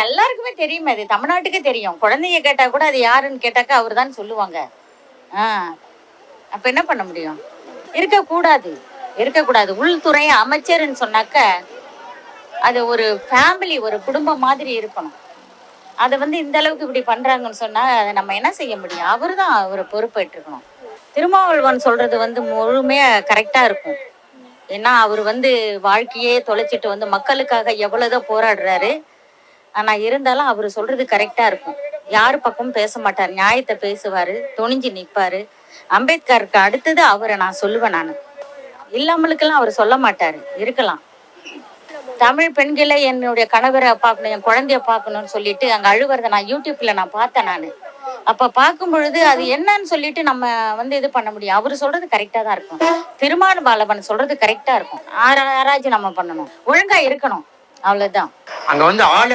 எல்லாருக்குமே தெரியுமே அது. தமிழ்நாட்டுக்கே தெரியும். குழந்தைங்க கேட்டா கூட அது யாருன்னு கேட்டாக்கா அவர் தான் சொல்லுவாங்க. ஆ. அப்ப என்ன பண்ண முடியும்? இருக்கக்கூடாது. இருக்கக்கூடாது. உள்துறை அமைச்சர்னு சொன்னாக்க அது ஒரு ஃபேமிலி ஒரு குடும்பம் மாதிரி இருக்கணும். அதை வந்து இந்த அளவுக்கு இப்படி பண்றாங்கன்னு சொன்னா அதை நம்ம என்ன செய்ய முடியும்? அவர் தான் அவரை பொறுப்பேற்றுக்கணும். திருமாவளவன் சொல்றது வந்து முழுமையா கரெக்டா இருக்கும். ஏன்னா அவர் வந்து வாழ்க்கையே தொலைச்சிட்டு வந்து மக்களுக்காக எவ்வளவுதான் போராடுறாரு. ஆனா இருந்தாலும் அவர் சொல்றது கரெக்டா இருக்கும். யார் பக்கமும் பேச மாட்டார். நியாயத்தை பேசுவாரு. துணிஞ்சு நிப்பாரு. அம்பேத்கருக்கு அடுத்தது அவரை நான் சொல்லுவேன் நான். இல்லாமலுக்கெல்லாம் அவர் சொல்ல மாட்டாரு. இருக்கலாம். தமிழ் பெண்களை என்னுடைய கணவரை பார்க்கணும் என் குழந்தைய பார்க்கணும்னு சொல்லிட்டு அங்க அழுவுறத நான் யூடியூப்ல நான் பார்த்தேன் நான். அப்ப பார்க்கும் பொழுது அது என்னன்னு சொல்லிட்டு நம்ம வந்து இது பண்ண முடியும். அவர் சொல்றது கரெக்டா தான் இருக்கும். திருமான பாலவன் சொல்றது கரெக்டா இருக்கும். ஆரா- ஆராய்ச்சி நம்ம பண்ணணும். ஒழுங்கா இருக்கணும். அவ்வளவுதான். அங்க வந்து ஆளு